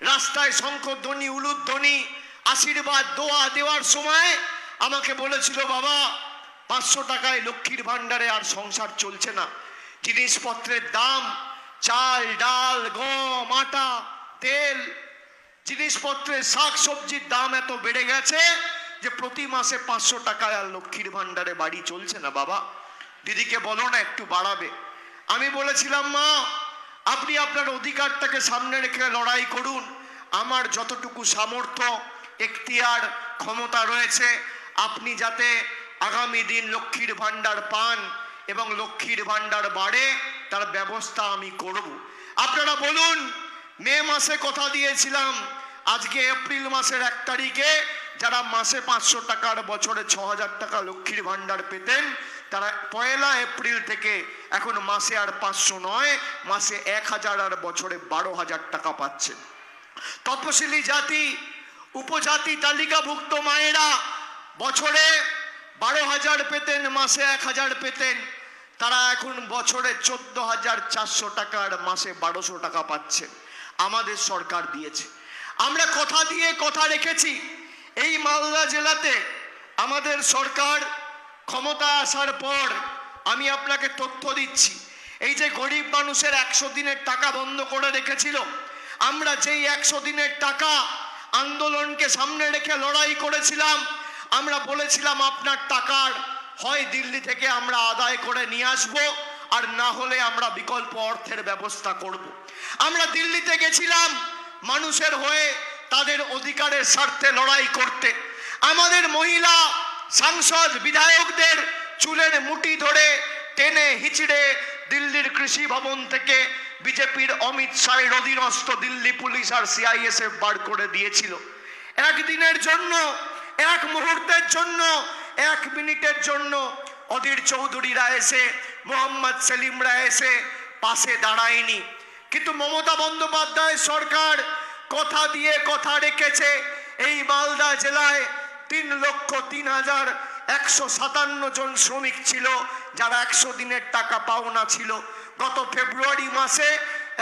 রাস্তায় শঙ্খধ্বনি উলুধ্বনি, আশীর্বাদ, দোয়া দেওয়ার সময় আমাকে বলেছিল, বাবা, পাঁচশো টাকায় লক্ষ্মীর ভাণ্ডারে আর সংসার চলছে না। জিনিসপত্রের দাম, চাল, ডাল, গম, আটা, তেল, জিনিসপত্রের শাক সবজির দাম এত বেড়ে গেছে যে প্রতি মাসে পাঁচশো টাকায় আর লক্ষ্মীর ভাণ্ডারে বাড়ি চলছে না, বাবা। দিদিকে বলো না, একটু বাড়াবে। আমি বলেছিলাম, মা আপনি আপনার অধিকারটাকে সামনে রেখে লড়াই করুন। আমার যতটুকু সামর্থ্য, এখতিয়ার, ক্ষমতা রয়েছে, আপনি যাতে আগামী দিন লক্ষ্মীর ভাণ্ডার পান এবং লক্ষ্মীর ভাণ্ডার বাড়ে, তার ব্যবস্থা আমি করব। আপনারা বলুন, মে মাসে কথা দিয়েছিলাম, আজকে এপ্রিল মাসের এক তারিখে যারা মাসে পাঁচশো টাকার বছরে ছ হাজার টাকা লক্ষ্মীর ভাণ্ডার পেতেন তারা পয়লা এপ্রিল থেকে এখন মাসে আর পাঁচশো নয়, মাসে এক হাজার আর বছরে বারো হাজার টাকা পাচ্ছেন তপশিলি জাতি, উপজাতি তালিকাভুক্ত মায়েরা বছরে বারো হাজার পেতেন, মাসে এক হাজার পেতেন। তারা এখন বছরে চোদ্দ হাজার চারশো টাকার মাসে বারোশো টাকা পাচ্ছেন আমাদের সরকার দিয়েছে। আমরা কথা দিয়ে কথা রেখেছি। এই মালদা জেলাতে আমাদের সরকার ক্ষমতা আসার পর আমি আপনাকে তথ্য দিচ্ছি এই যে গরিব মানুষের একশো দিনের টাকা বন্ধ করে রেখেছিল, আমরা যেই একশো দিনের টাকা আন্দোলনকে সামনে রেখে লড়াই করেছিলাম, আমরা বলেছিলাম আপনার টাকার হয় দিল্লি থেকে আমরা আদায় করে নিয়ে আসব, আর না হলে আমরা বিকল্প অর্থের ব্যবস্থা করব। আমরা দিল্লিতে গেছিলাম মানুষের হয়ে তাদের অধিকারের স্বার্থে লড়াই করতে আমাদের মহিলা সাংসদ বিধায়কদের চুলের মুটি ধরে টেনে হিচড়ে দিল্লির কৃষি ভবন থেকে বিজেপির অমিত শাহের অধীনস্থ দিল্লি পুলিশ আর সিআইএসএফ বার করে দিয়েছিল। একদিনের জন্য, এক মুহূর্তের জন্য, এক মিনিটের জন্য অধীর চৌধুরীরা এসে, মোহাম্মদ সেলিমরা এসে পাশে দাঁড়ায়নি। কিন্তু মমতা বন্দ্যোপাধ্যায় সরকার কথা দিয়ে কথা রেখেছে এই মালদা জেলায় তিন লক্ষ তিন হাজার একশো সাতান্ন জন শ্রমিক ছিল, যারা একশো দিনের টাকা পাওনা ছিল। গত ফেব্রুয়ারি মাসে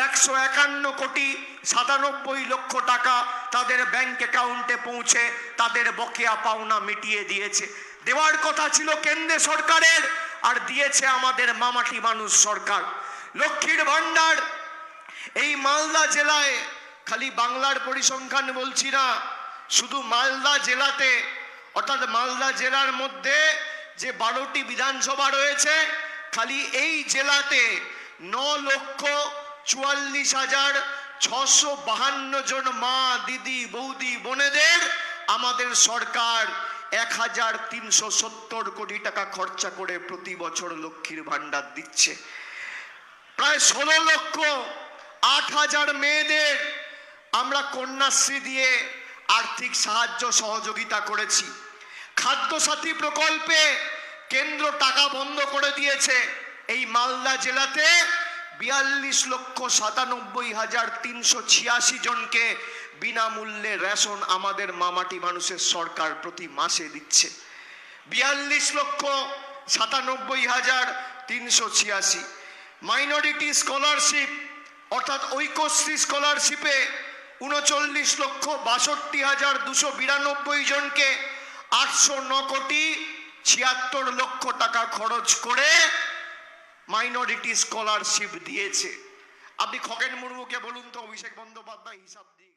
একশো একান্ন কোটি সাতানব্বই লক্ষ টাকা তাদের ব্যাংক অ্যাকাউন্টে পৌঁছে তাদের বকেয়া পাওনা মিটিয়ে দিয়েছে। দেওয়ার কথা ছিল কেন্দ্র সরকারের, আর দিয়েছে আমাদের মামাটি মানুষ সরকার। লক্ষ্মীর ভাণ্ডার এই মালদা জেলায়, খালি বাংলার পরিসংখ্যান বলছি না, শুধু মালদা জেলাতে অর্থাৎ মালদা জেলার মধ্যে যে বারোটি বিধানসভা রয়েছে, খালি এই জেলাতে ন লক্ষ চুয়াল্লিশ হাজার ছশো বাহান্ন জন মা, দিদি, বৌদি, বোনেদের আমাদের সরকার এক হাজার তিনশো সত্তর কোটি টাকা খরচা করে প্রতি বছর লক্ষ্মীর ভাণ্ডার দিচ্ছে। প্রায় ষোলো লক্ষ আট হাজার মেয়েদের আমরা কন্যাশ্রী দিয়ে আর্থিক সাহায্য সহযোগিতা করেছি। খাদ্যসাথী প্রকল্পে কেন্দ্র টাকা বন্ধ করে দিয়েছে। এই মালদা জেলাতে বিয়াল্লিশ লক্ষ সাতানব্বই হাজার তিনশো ছিয়াশি জনকে বিনামূল্যে রেশন আমাদের মামাটি মানুষের সরকার প্রতি মাসে দিচ্ছে। বিয়াল্লিশ লক্ষ সাতানব্বই হাজার তিনশো ছিয়াশি। মাইনরিটি স্কলারশিপ অর্থাৎ ঐক্যশ্রী স্কলারশিপে উনচল্লিশ লক্ষ বাষট্টি হাজার দুশো বিরানব্বই জনকে আটশো ন কোটি ছিয়াত্তর লক্ষ টাকা খরচ করে মাইনরিটি স্কলারশিপ দিয়েছে। আপনি খগেন মুর্মুকে বলুন তো, অভিষেক বন্দ্যোপাধ্যায় হিসাব দিয়ে।